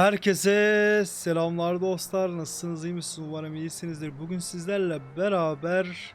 Herkese selamlar dostlar. Nasılsınız? iyi misiniz? Umarım iyisinizdir. Bugün sizlerle beraber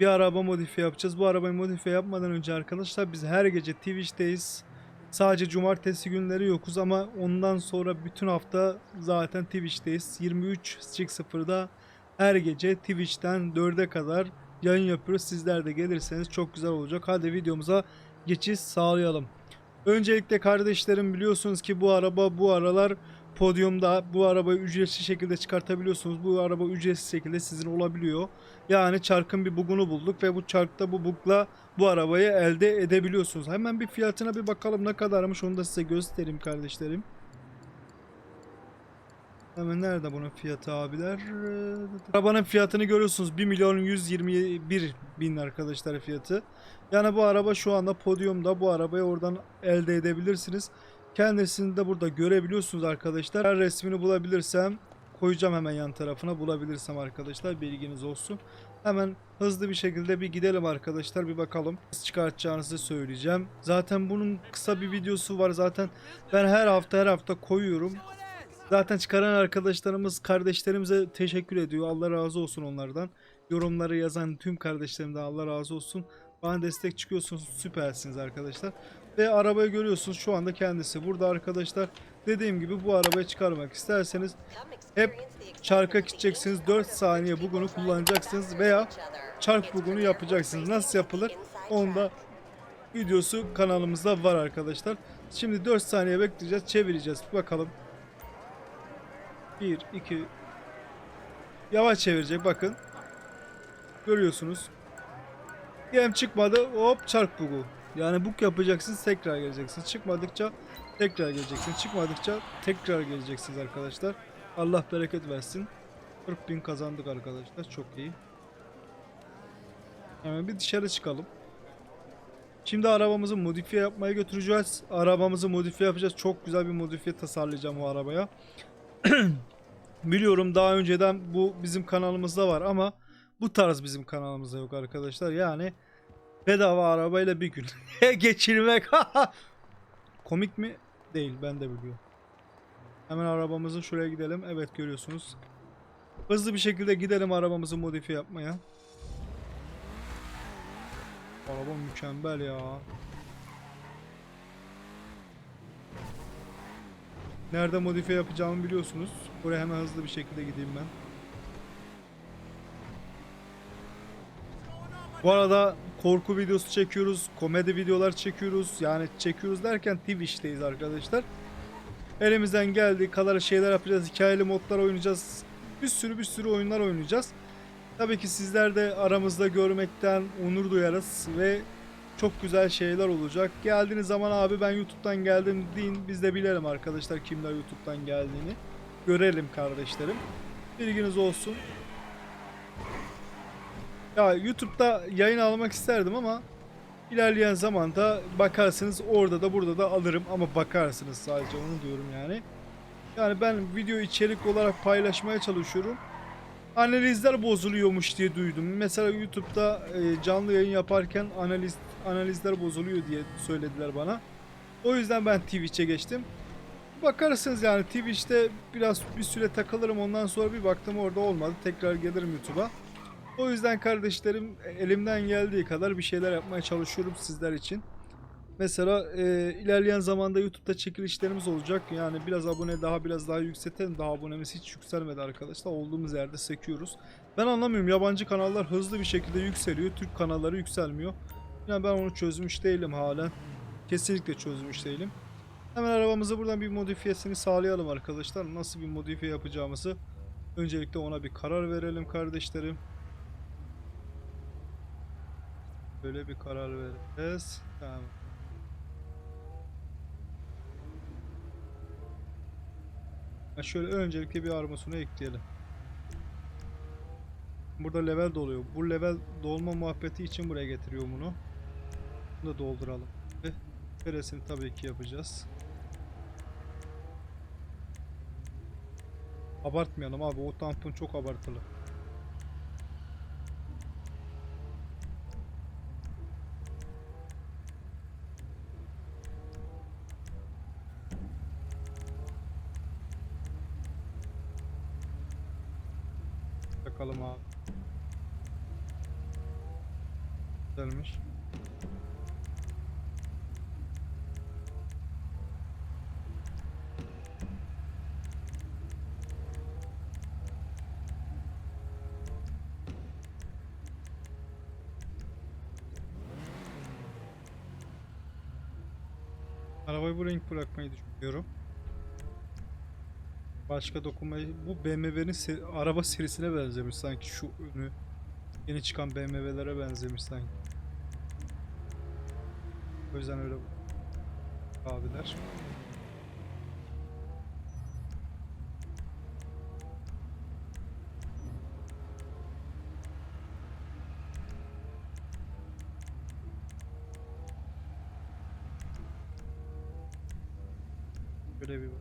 bir araba modifiye yapacağız. Bu arabayı modifiye yapmadan önce arkadaşlar biz her gece Twitch'teyiz. Sadece cumartesi günleri yokuz ama ondan sonra bütün hafta zaten Twitch'teyiz. 23.00'da her gece Twitch'ten 4'e kadar yayın yapıyoruz. Sizler de gelirseniz çok güzel olacak. Hadi videomuza geçiş sağlayalım. Öncelikle kardeşlerim biliyorsunuz ki bu araba bu aralar podyumda bu arabayı ücretsiz şekilde çıkartabiliyorsunuz. Bu araba ücretsiz şekilde sizin olabiliyor. Yani çarkın bir bugunu bulduk ve bu çarkta bu bugla bu arabayı elde edebiliyorsunuz. Hemen bir fiyatına bir bakalım ne kadarmış onu da size göstereyim kardeşlerim. Hemen nerede bunun fiyatı abiler? Arabanın fiyatını görüyorsunuz. 1 milyon 121 bin arkadaşlar fiyatı. Yani bu araba şu anda podyumda. Bu arabayı oradan elde edebilirsiniz. Kendisini de burada görebiliyorsunuz arkadaşlar. Her resmini bulabilirsem koyacağım hemen yan tarafına. Bulabilirsem arkadaşlar bilginiz olsun. Hemen hızlı bir şekilde bir gidelim arkadaşlar. Bir bakalım. Çıkartacağınızı söyleyeceğim. Zaten bunun kısa bir videosu var. Zaten ben her hafta her hafta koyuyorum. Zaten çıkaran arkadaşlarımız, kardeşlerimize teşekkür ediyor. Allah razı olsun onlardan. Yorumları yazan tüm kardeşlerimden Allah razı olsun. Bana destek çıkıyorsunuz. Süpersiniz arkadaşlar. Ve arabayı görüyorsunuz şu anda kendisi. Burada arkadaşlar dediğim gibi bu arabayı çıkarmak isterseniz hep çarka gideceksiniz. 4 saniye bugunu kullanacaksınız veya çark bugunu yapacaksınız. Nasıl yapılır? Onu da videosu kanalımızda var arkadaşlar. Şimdi 4 saniye bekleyeceğiz. Çevireceğiz. Bakalım. 1, 2 Yavaş çevirecek bakın. Görüyorsunuz. Diyelim çıkmadı hop çark bugu. Yani buk yapacaksınız tekrar geleceksiniz. Çıkmadıkça tekrar geleceksiniz. Çıkmadıkça tekrar geleceksiniz arkadaşlar. Allah bereket versin. 40 bin kazandık arkadaşlar. Çok iyi. Hemen bir dışarı çıkalım. Şimdi arabamızı modifiye yapmaya götüreceğiz. Arabamızı modifiye yapacağız. Çok güzel bir modifiye tasarlayacağım o arabaya. Biliyorum daha önceden bu bizim kanalımızda var ama bu tarz bizim kanalımızda yok arkadaşlar. Yani bedava arabayla bir gün geçirmek. Komik mi? Değil ben de biliyorum. Hemen arabamızın şuraya gidelim. Evet görüyorsunuz. Hızlı bir şekilde gidelim arabamızı modifiye yapmaya. Araba mükemmel ya. Nerede modifiye yapacağımı biliyorsunuz. Buraya hemen hızlı bir şekilde gideyim ben. Bu arada korku videosu çekiyoruz, komedi videolar çekiyoruz. Yani çekiyoruz derken Twitch'teyiz arkadaşlar. Elimizden geldiği kadar şeyler yapacağız. Hikayeli modlar oynayacağız. Bir sürü bir sürü oyunlar oynayacağız. Tabii ki sizler de aramızda görmekten onur duyarız ve çok güzel şeyler olacak. Geldiğiniz zaman abi ben YouTube'dan geldim deyin. Biz de bilelim arkadaşlar kimler YouTube'dan geldiğini. Görelim kardeşlerim. Bilginiz olsun. Ya YouTube'da yayın almak isterdim ama ilerleyen zamanda bakarsınız orada da burada da alırım ama bakarsınız sadece onu diyorum yani. Yani ben video içerik olarak paylaşmaya çalışıyorum. Analizler bozuluyormuş diye duydum. Mesela YouTube'da e, canlı yayın yaparken analiz analizler bozuluyor diye söylediler bana. O yüzden ben Twitch'e geçtim. Bakarsınız yani Twitch'te biraz bir süre takılırım ondan sonra bir baktım orada olmadı. Tekrar gelirim YouTube'a. O yüzden kardeşlerim elimden geldiği kadar bir şeyler yapmaya çalışıyorum sizler için. Mesela e, ilerleyen zamanda YouTube'da çekilişlerimiz olacak. Yani biraz abone daha biraz daha yükseltelim. Daha abonemiz hiç yükselmedi arkadaşlar. Olduğumuz yerde sekiyoruz. Ben anlamıyorum. Yabancı kanallar hızlı bir şekilde yükseliyor. Türk kanalları yükselmiyor. Yani ben onu çözmüş değilim halen. Kesinlikle çözmüş değilim. Hemen arabamızı buradan bir modifiyesini sağlayalım arkadaşlar. Nasıl bir modifiye yapacağımızı öncelikle ona bir karar verelim kardeşlerim. Böyle bir karar vereceğiz. Tamam. Ha şöyle öncelikle bir armasını ekleyelim. Burada level doluyor. Bu level dolma muhabbeti için buraya getiriyor bunu. Bunu da dolduralım. Ve peresini tabii ki yapacağız. Abartmayalım abi. O tampon çok abartılı. Arabayı bu renk bırakmayı düşünüyorum. Başka dokunmayı... Bu BMW'nin seri- araba serisine benzemiş sanki şu önü. Yeni çıkan BMW'lere benzemiş sanki. O yüzden öyle abiler. Böyle bir bak.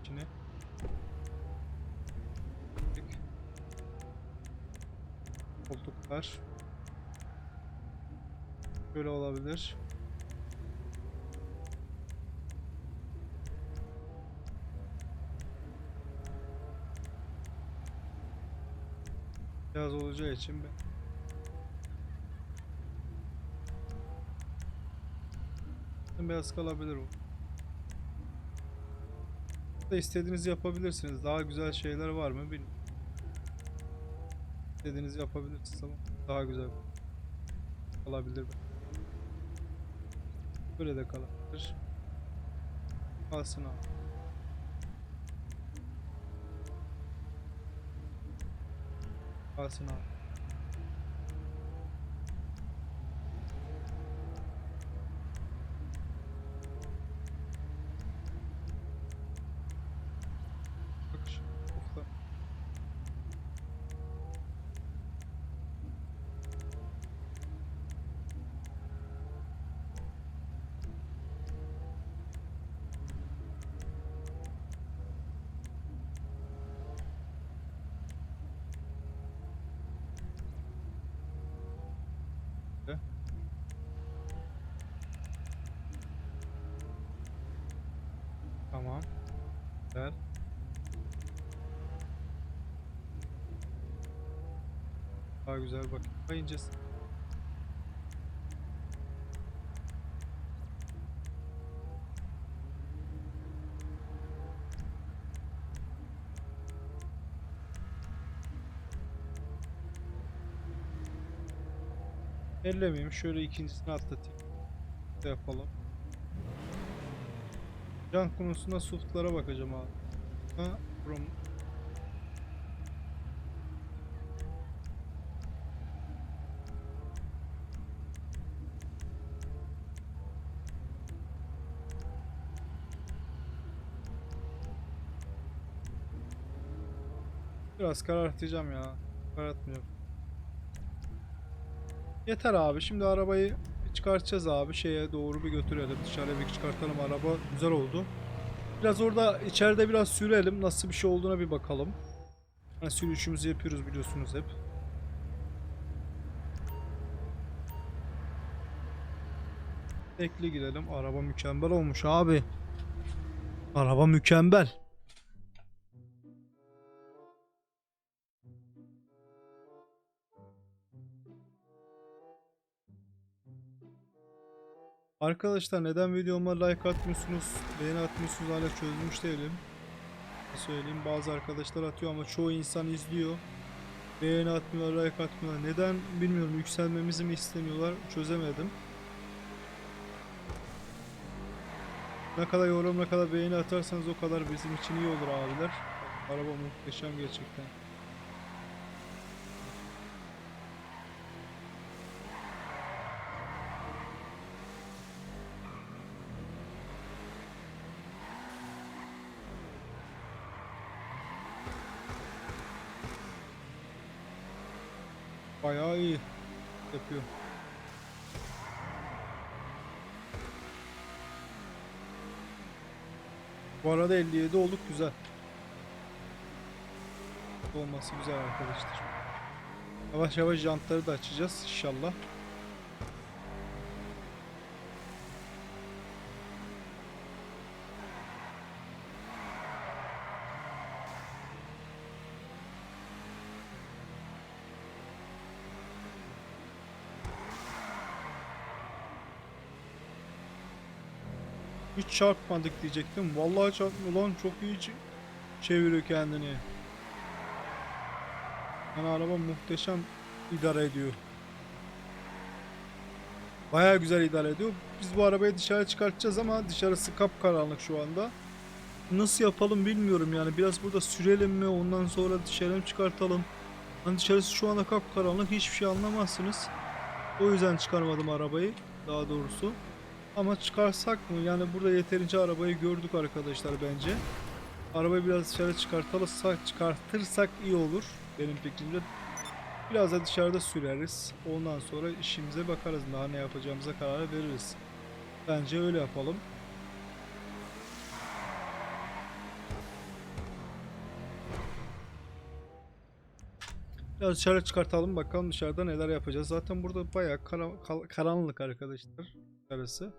İçine. Koltuklar. Böyle olabilir. Beyaz olacağı için ben beyaz kalabilir bu. Da istediğinizi yapabilirsiniz. Daha güzel şeyler var mı bilmiyorum. İstediğinizi yapabilirsiniz ama daha güzel kalabilir. Böyle de kalabilir. Kalsın abi. Kalsın abi. Bak şu ufla. Ve Tamam. Güzel. Daha güzel bak. İncesi. Ellemeyeyim. Şöyle ikincisini atlatayım. Ne yapalım. Can konusunda softlara bakacağım abi. Ha, from Biraz karartacağım ya. Karartmıyorum. Yeter abi. Şimdi arabayı çıkartacağız abi. Şeye doğru bir götürelim. Dışarıya bir çıkartalım. Araba güzel oldu. Biraz orada içeride biraz sürelim. Nasıl bir şey olduğuna bir bakalım. Hani sürüşümüzü yapıyoruz biliyorsunuz hep. Ekli girelim. Araba mükemmel olmuş abi. Araba mükemmel. Arkadaşlar neden videoma like atmıyorsunuz, beğeni atmıyorsunuz hala çözmüş değilim. Söyleyeyim bazı arkadaşlar atıyor ama çoğu insan izliyor. Beğeni atmıyorlar, like atmıyorlar. Neden bilmiyorum yükselmemizi mi istemiyorlar çözemedim. Ne kadar yorum ne kadar beğeni atarsanız o kadar bizim için iyi olur abiler. Araba muhteşem gerçekten. Bayağı iyi yapıyor. Bu arada 57 olduk güzel. Olması güzel arkadaşlar. Yavaş yavaş jantları da açacağız inşallah. Hiç çarpmadık diyecektim. Vallahi çarpmıyor lan çok iyi çeviriyor kendini. Yani araba muhteşem idare ediyor. Baya güzel idare ediyor. Biz bu arabayı dışarı çıkartacağız ama dışarısı kapkaranlık şu anda. Nasıl yapalım bilmiyorum yani biraz burada sürelim mi ondan sonra dışarı mı çıkartalım. Hani dışarısı şu anda kapkaranlık hiçbir şey anlamazsınız. O yüzden çıkarmadım arabayı daha doğrusu. Ama çıkarsak mı? Yani burada yeterince arabayı gördük arkadaşlar bence. Arabayı biraz dışarı çıkartırsak, çıkartırsak iyi olur benim fikrimce. Biraz da dışarıda süreriz. Ondan sonra işimize bakarız. Daha ne yapacağımıza karar veririz. Bence öyle yapalım. Biraz dışarı çıkartalım bakalım dışarıda neler yapacağız. Zaten burada bayağı kara- karanlık arkadaşlar dışarısı.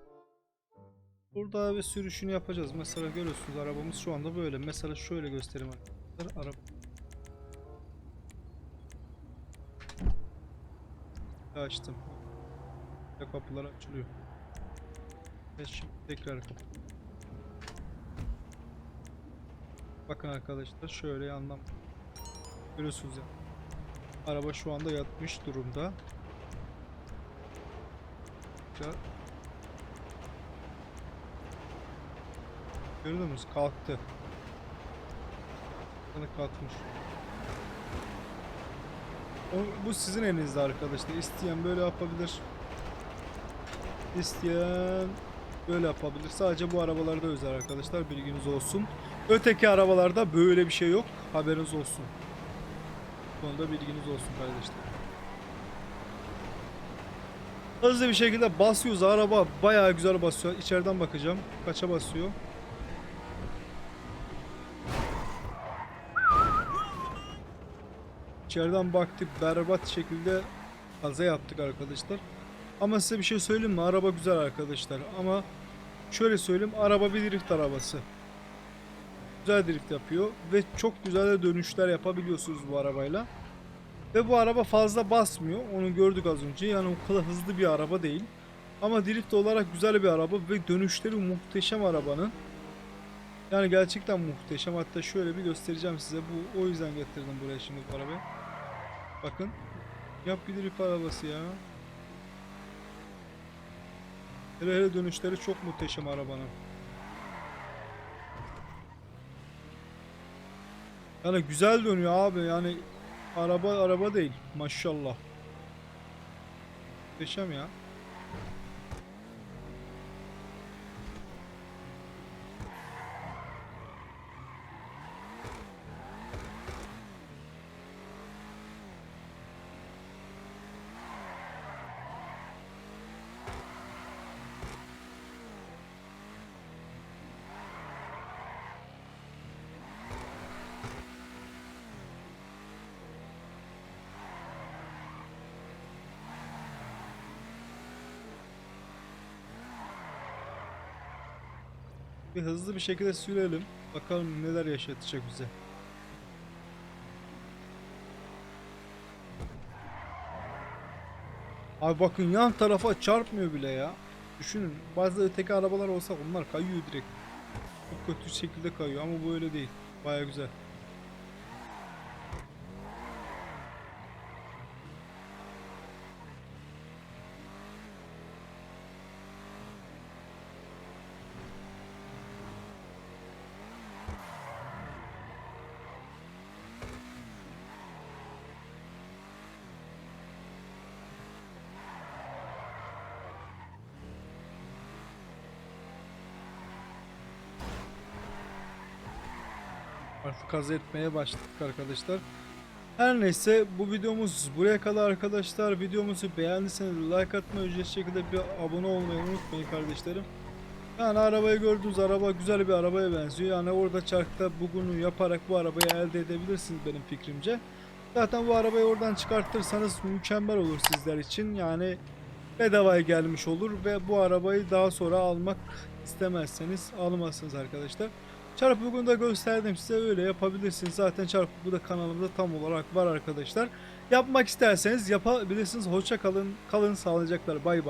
Burada bir sürüşünü yapacağız. Mesela görüyorsunuz arabamız şu anda böyle. Mesela şöyle göstereyim arkadaşlar. Araba açtım. Kapılar açılıyor. Ve şimdi tekrar kapı. Bakın arkadaşlar şöyle yandan görüyorsunuz ya. Araba şu anda yatmış durumda. Ya. Gördünüz? Kalktı. Sana kalkmış. O, bu sizin elinizde arkadaşlar. İsteyen böyle yapabilir. İsteyen böyle yapabilir. Sadece bu arabalarda özel arkadaşlar. Bilginiz olsun. Öteki arabalarda böyle bir şey yok. Haberiniz olsun. Bu konuda bilginiz olsun kardeşler. Hızlı bir şekilde basıyoruz. Araba bayağı güzel basıyor. İçeriden bakacağım. Kaça basıyor? İçeriden baktık berbat şekilde kaza yaptık arkadaşlar. Ama size bir şey söyleyeyim mi? Araba güzel arkadaşlar. Ama şöyle söyleyeyim araba bir drift arabası. Güzel drift yapıyor ve çok güzel de dönüşler yapabiliyorsunuz bu arabayla. Ve bu araba fazla basmıyor. Onu gördük az önce. Yani o kadar hızlı bir araba değil. Ama drift olarak güzel bir araba ve dönüşleri muhteşem arabanın. Yani gerçekten muhteşem. Hatta şöyle bir göstereceğim size. Bu o yüzden getirdim buraya şimdi bu arabayı. Bakın. Yap bir drift arabası ya. Hele hele dönüşleri çok muhteşem arabanın. Yani güzel dönüyor abi yani araba araba değil maşallah. Muhteşem ya. Bir hızlı bir şekilde sürelim. Bakalım neler yaşatacak bize. Abi bakın yan tarafa çarpmıyor bile ya. Düşünün bazı öteki arabalar olsa onlar kayıyor direkt. Çok kötü şekilde kayıyor ama bu öyle değil. Baya güzel. Artık kaz etmeye başladık arkadaşlar. Her neyse bu videomuz buraya kadar arkadaşlar. Videomuzu beğendiyseniz like atmayı, ücretsiz şekilde bir abone olmayı unutmayın kardeşlerim. Yani arabayı gördüğünüz araba güzel bir arabaya benziyor. Yani orada çarkta bugünü yaparak bu arabayı elde edebilirsiniz benim fikrimce. Zaten bu arabayı oradan çıkartırsanız mükemmel olur sizler için. Yani bedavaya gelmiş olur ve bu arabayı daha sonra almak istemezseniz almazsınız arkadaşlar. Çarpı de gösterdim size öyle yapabilirsiniz. Zaten çarpı da kanalımda tam olarak var arkadaşlar. Yapmak isterseniz yapabilirsiniz. Hoşça kalın. Kalın sağlıcakla. Bay bay.